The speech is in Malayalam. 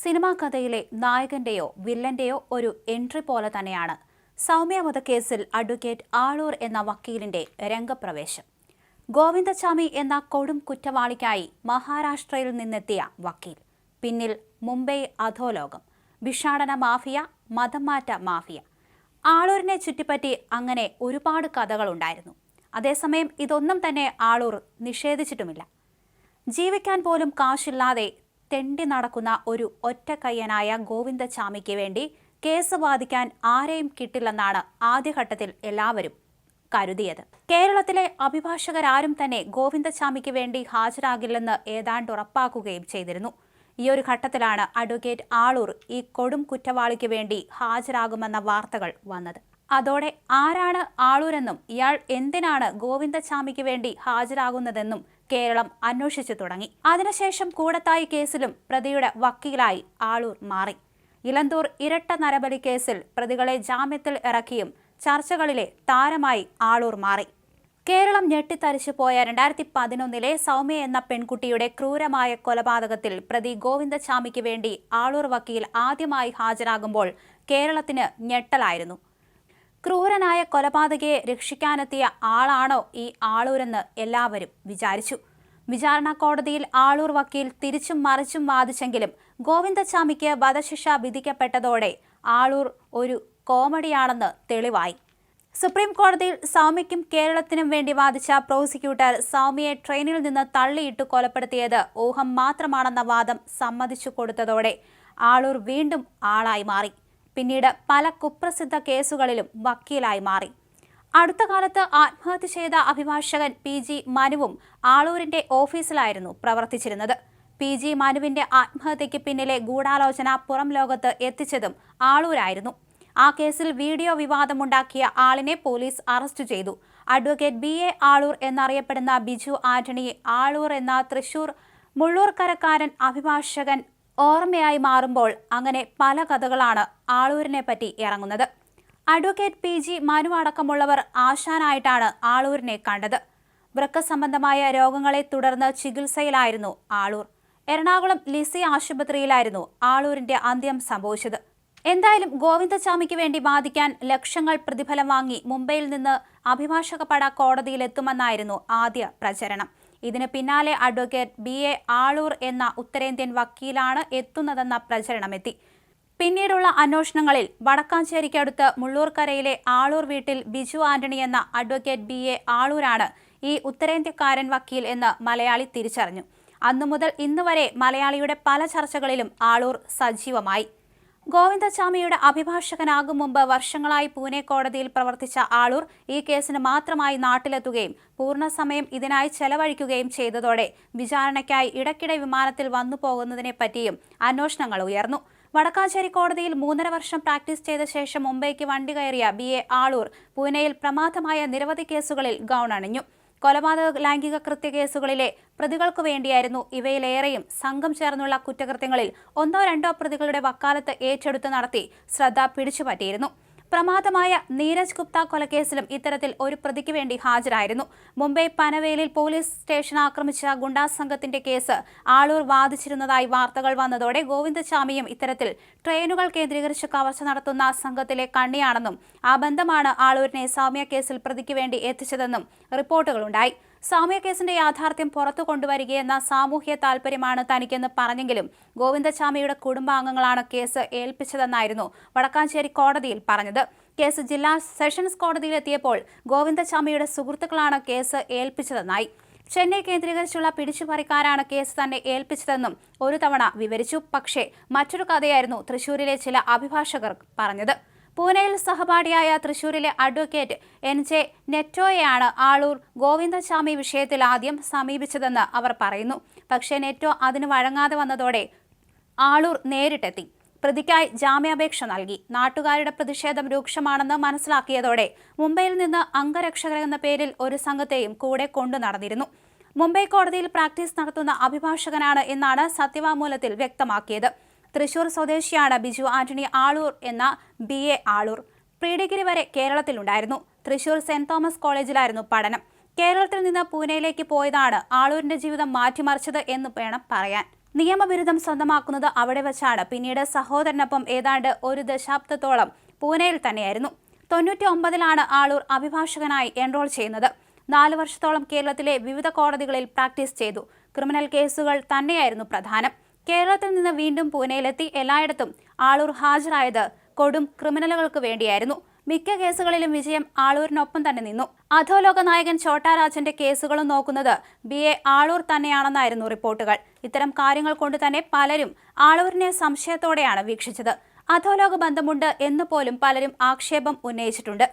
സിനിമാ കഥയിലെ നായകന്റെയോ വില്ലന്റെയോ ഒരു എൻട്രി പോലെ തന്നെയാണ് സൗമ്യ വധക്കേസിൽ അഡ്വക്കേറ്റ് ആളൂർ എന്ന വക്കീലിന്റെ രംഗപ്രവേശം. ഗോവിന്ദചാമി എന്ന കൊടും കുറ്റവാളിക്കായി മഹാരാഷ്ട്രയിൽ നിന്നെത്തിയ വക്കീൽ. പിന്നിൽ മുംബൈ അധോലോകം വിഷാടന മാഫിയ മതംമാറ്റ മാഫിയ. ആളൂരിനെ ചുറ്റിപ്പറ്റി അങ്ങനെ ഒരുപാട് കഥകളുണ്ടായിരുന്നു അതേസമയം ഇതൊന്നും തന്നെ ആളൂർ നിഷേധിച്ചിട്ടുമില്ല. ജീവിക്കാൻ പോലും കാശില്ലാതെ തെണ്ടി നടക്കുന്ന ഒരു ഒറ്റക്കയ്യനായ ഗോവിന്ദചാമിക്ക് വേണ്ടി കേസ് വാദിക്കാൻ ആരെയും കിട്ടില്ലെന്നാണ് ആദ്യഘട്ടത്തിൽ എല്ലാവരും കരുതിയത്. കേരളത്തിലെ അഭിഭാഷകരാരും തന്നെ ഗോവിന്ദചാമിക്ക് വേണ്ടി ഹാജരാകില്ലെന്ന് ഏതാണ്ട് ഉറപ്പാക്കുകയും ചെയ്തിരുന്നു. ഈ ഒരു ഘട്ടത്തിലാണ് അഡ്വക്കേറ്റ് ആളൂർ ഈ കൊടും കുറ്റവാളിക്ക് വേണ്ടി ഹാജരാകുമെന്ന വാർത്തകൾ വന്നത്. അതോടെ ആരാണ് ആളൂരെന്നും ഇയാൾ എന്തിനാണ് ഗോവിന്ദസ്വാമിക്ക് വേണ്ടി ഹാജരാകുന്നതെന്നും കേരളം അന്വേഷിച്ചു തുടങ്ങി. അതിനുശേഷം കൂടത്തായി കേസിലും പ്രതിയുടെ വക്കീലായി ആളൂർ മാറി. ഇലന്തൂർ ഇരട്ട നരബലി കേസിൽ പ്രതികളെ ജാമ്യത്തിൽ ഇറക്കിയും ചർച്ചകളിലെ താരമായി ആളൂർ മാറി. കേരളം ഞെട്ടിത്തരിച്ചു പോയ രണ്ടായിരത്തി പതിനൊന്നിലെ സൗമ്യ എന്ന പെൺകുട്ടിയുടെ ക്രൂരമായ കൊലപാതകത്തിൽ പ്രതി ഗോവിന്ദസ്വാമിക്ക് വേണ്ടി ആളൂർ വക്കീൽ ആദ്യമായി ഹാജരാകുമ്പോൾ കേരളത്തിന് ഞെട്ടലായിരുന്നു. ക്രൂരനായ കൊലപാതകയെ രക്ഷിക്കാനെത്തിയ ആളാണോ ഈ ആളൂരെന്ന് എല്ലാവരും വിചാരിച്ചു. വിചാരണ കോടതിയിൽ ആളൂർ വക്കീൽ തിരിച്ചും മറിച്ചും വാദിച്ചെങ്കിലും ഗോവിന്ദസ്വാമിക്ക് വധശിക്ഷ വിധിക്കപ്പെട്ടതോടെ ആളൂർ ഒരു കോമഡിയാണെന്ന് തെളിവായി. സുപ്രീം കോടതിയിൽ സൗമ്യയ്ക്കും കേരളത്തിനും വേണ്ടി വാദിച്ച പ്രോസിക്യൂട്ടർ സൗമ്യയെ ട്രെയിനിൽ നിന്ന് തള്ളിയിട്ട് കൊലപ്പെടുത്തിയത് ഊഹം മാത്രമാണെന്ന വാദം സമ്മതിച്ചു കൊടുത്തതോടെ ആളൂർ വീണ്ടും ആളായി മാറി. പിന്നീട് പല കുപ്രസിദ്ധ കേസുകളിലും വക്കീലായി മാറി. അടുത്ത കാലത്ത് ആത്മഹത്യ ചെയ്ത അഭിഭാഷകൻ പി ജി മനുവും ആളൂരിന്റെ ഓഫീസിലായിരുന്നു പ്രവർത്തിച്ചിരുന്നത്. പി ജി മനുവിന്റെ ആത്മഹത്യയ്ക്ക് പിന്നിലെ ഗൂഢാലോചന പുറം ലോകത്ത് എത്തിച്ചതും ആളൂരായിരുന്നു. ആ കേസിൽ വീഡിയോ വിവാദമുണ്ടാക്കിയ ആളിനെ പോലീസ് അറസ്റ്റ് ചെയ്തു. അഡ്വക്കേറ്റ് ബി എ ആളൂർ എന്നറിയപ്പെടുന്ന ബിജു ആന്റണി ആളൂർ എന്ന തൃശൂർ മുള്ളൂർക്കരക്കാരൻ അഭിഭാഷകൻ ഓർമ്മയായി മാറുമ്പോൾ അങ്ങനെ പല കഥകളാണ് ആളൂരിനെ പറ്റി ഇറങ്ങുന്നത്. അഡ്വക്കേറ്റ് പി ജി മനു അടക്കമുള്ളവർ ആശാനായിട്ടാണ് ആളൂരിനെ കണ്ടത്. വൃക്ക സംബന്ധമായ രോഗങ്ങളെ തുടർന്ന് ചികിത്സയിലായിരുന്നു ആളൂർ. എറണാകുളം ലിസി ആശുപത്രിയിലായിരുന്നു ആളൂരിന്റെ അന്ത്യം സംഭവിച്ചത്. എന്തായാലും ഗോവിന്ദസ്വാമിക്ക് വേണ്ടി ബാധിക്കാൻ ലക്ഷങ്ങൾ പ്രതിഫലം വാങ്ങി മുംബൈയിൽ നിന്ന് അഭിഭാഷകപ്പട പട കോടതിയിലെത്തുമെന്നായിരുന്നു ആദ്യ പ്രചരണം. ഇതിന് പിന്നാലെ അഡ്വക്കേറ്റ് ബി എ ആളൂർ എന്ന ഉത്തരേന്ത്യൻ വക്കീലാണ് എത്തുന്നതെന്ന പ്രചരണമെത്തി. പിന്നീടുള്ള അന്വേഷണങ്ങളിൽ വടക്കാഞ്ചേരിക്കടുത്ത് മുള്ളൂർക്കരയിലെ ആളൂർ വീട്ടിൽ ബിജു ആന്റണി എന്ന അഡ്വക്കേറ്റ് ബി എ ആളൂരാണ് ഈ ഉത്തരേന്ത്യക്കാരൻ വക്കീൽ എന്ന് മലയാളി തിരിച്ചറിഞ്ഞു. അന്നുമുതൽ ഇന്നുവരെ മലയാളിയുടെ പല ചർച്ചകളിലും ആളൂർ സജീവമായി. ഗോവിന്ദചാമിയുടെ അഭിഭാഷകനാകും മുമ്പ് വർഷങ്ങളായി പൂനെ കോടതിയിൽ പ്രവർത്തിച്ച ആളൂർ ഈ കേസിന് മാത്രമായി നാട്ടിലെത്തുകയും പൂർണസമയം ഇതിനായി ചെലവഴിക്കുകയും ചെയ്തതോടെ വിചാരണയ്ക്കായി ഇടയ്ക്കിടെ വിമാനത്തിൽ വന്നു പോകുന്നതിനെ പറ്റിയും അന്വേഷണങ്ങൾ ഉയർന്നു. വടക്കാഞ്ചേരി കോടതിയിൽ മൂന്നര വർഷം പ്രാക്ടീസ് ചെയ്ത ശേഷം മുംബൈക്ക് വണ്ടി കയറിയ ബി എ ആളൂർ പൂനെയിൽ പ്രമാദമായ നിരവധി കേസുകളിൽ ഗൗൺ അണിഞ്ഞു കൊലപാതക ലൈംഗിക കൃത്യകേസുകളിലെ പ്രതികൾക്കു വേണ്ടിയായിരുന്നു ഇവയിലേറെയും സംഘം ചേർന്നുള്ള കുറ്റകൃത്യങ്ങളിൽ ഒന്നോ രണ്ടോ പ്രതികളുടെ വക്കാലത്ത് ഏറ്റെടുത്ത് നടത്തി ശ്രദ്ധ പിടിച്ചുപറ്റിയിരുന്നു. പ്രമാദമായ നീരജ് ഗുപ്ത കൊലക്കേസിലും ഇത്തരത്തിൽ ഒരു പ്രതിക്ക് വേണ്ടി ഹാജരായിരുന്നു. മുംബൈ പനവേലിൽ പോലീസ് സ്റ്റേഷൻ ആക്രമിച്ച ഗുണ്ടാ സംഘത്തിന്റെ കേസ് ആളൂർ വാദിച്ചിരുന്നതായി വാർത്തകൾ വന്നതോടെ ഗോവിന്ദചാമിയും ഇത്തരത്തിൽ ട്രെയിനുകൾ കേന്ദ്രീകരിച്ച് കവർച്ച നടത്തുന്ന സംഘത്തിലെ കണ്ണിയാണെന്നും ആ ബന്ധമാണ് ആളൂരിനെ സൗമ്യ കേസിൽ പ്രതിക്ക് വേണ്ടി എത്തിച്ചതെന്നും റിപ്പോർട്ടുകളുണ്ടായി. സൗമ്യ കേസിന്റെ യാഥാർത്ഥ്യം പുറത്തു കൊണ്ടുവരികയെന്ന സാമൂഹ്യ താൽപര്യമാണ് തനിക്കെന്ന് പറഞ്ഞെങ്കിലും ഗോവിന്ദചാമിയുടെ കുടുംബാംഗങ്ങളാണ് കേസ് ഏൽപ്പിച്ചതെന്നായിരുന്നു വടക്കാഞ്ചേരി കോടതിയിൽ പറഞ്ഞത്. കേസ് ജില്ലാ സെഷൻസ് കോടതിയിലെത്തിയപ്പോൾ ഗോവിന്ദചാമിയുടെ സുഹൃത്തുക്കളാണ് കേസ് ഏൽപ്പിച്ചതെന്നായി. ചെന്നൈ കേന്ദ്രീകരിച്ചുള്ള പിടിച്ചുപറിക്കാരാണ് കേസ് തന്നെ ഏൽപ്പിച്ചതെന്നും ഒരു തവണ വിവരിച്ചു. പക്ഷേ മറ്റൊരു കഥയായിരുന്നു തൃശൂരിലെ ചില അഭിഭാഷകർ പറഞ്ഞത്. പൂനെയിൽ സഹപാഠിയായ തൃശൂരിലെ അഡ്വക്കേറ്റ് എൻ ജെ നെറ്റോയെയാണ് ആളൂർ ഗോവിന്ദസ്വാമി വിഷയത്തിൽ ആദ്യം സമീപിച്ചതെന്ന് അവർ പറയുന്നു. പക്ഷേ നെറ്റോ അതിന് വഴങ്ങാതെ വന്നതോടെ ആളൂർ നേരിട്ടെത്തി. പ്രതിക്കായി ജാമ്യാപേക്ഷ നൽകി. നാട്ടുകാരുടെ പ്രതിഷേധം രൂക്ഷമാണെന്ന് മനസ്സിലാക്കിയതോടെ മുംബൈയിൽ നിന്ന് അംഗരക്ഷകർ എന്ന പേരിൽ ഒരു സംഘത്തെയും കൂടെ കൊണ്ടു നടന്നിരുന്നു. മുംബൈ കോടതിയിൽ പ്രാക്ടീസ് നടത്തുന്ന അഭിഭാഷകനാണ് എന്നാണ് സത്യവാങ്മൂലത്തിൽ വ്യക്തമാക്കിയത്. തൃശൂർ സ്വദേശിയാണ് ബിജു ആന്റണി ആളൂർ എന്ന B A Aloor. Pre degree വരെ കേരളത്തിലുണ്ടായിരുന്നു. തൃശൂർ സെന്റ് തോമസ് കോളേജിലായിരുന്നു പഠനം. കേരളത്തിൽ നിന്ന് പൂനെയിലേക്ക് പോയതാണ് ആളൂരിന്റെ ജീവിതം മാറ്റിമറിച്ചത് എന്ന് വേണം പറയാൻ. നിയമബിരുദം സ്വന്തമാക്കുന്നത് അവിടെ വെച്ചാണ് പിന്നീട് സഹോദരനൊപ്പം ഏതാണ്ട് ഒരു ദശാബ്ദത്തോളം പൂനെയിൽ തന്നെയായിരുന്നു. തൊണ്ണൂറ്റി ഒമ്പതിലാണ് ആളൂർ അഭിഭാഷകനായി എൻറോൾ ചെയ്യുന്നത്. നാല് വർഷത്തോളം കേരളത്തിലെ വിവിധ കോടതികളിൽ പ്രാക്ടീസ് ചെയ്തു. ക്രിമിനൽ കേസുകൾ തന്നെയായിരുന്നു പ്രധാനം. കേരളത്തിൽ നിന്ന് വീണ്ടും പൂനെയിലെത്തി എല്ലായിടത്തും ആളൂർ ഹാജരായത് കൊടും ക്രിമിനലുകൾക്ക് വേണ്ടിയായിരുന്നു. മിക്ക കേസുകളിലും വിജയം ആളൂരിനൊപ്പം തന്നെ നിന്നു. അധോലോക നായകൻ ഛോട്ടാരാജന്റെ കേസുകളും നോക്കുന്നത് ബി എ ആളൂർ തന്നെയാണെന്നായിരുന്നു റിപ്പോർട്ടുകൾ. ഇത്തരം കാര്യങ്ങൾ കൊണ്ട് തന്നെ പലരും ആളൂരിനെ സംശയത്തോടെയാണ് വീക്ഷിച്ചത്. അധോലോക ബന്ധമുണ്ട് എന്ന് പോലും പലരും ആക്ഷേപം ഉന്നയിച്ചിട്ടുണ്ട്.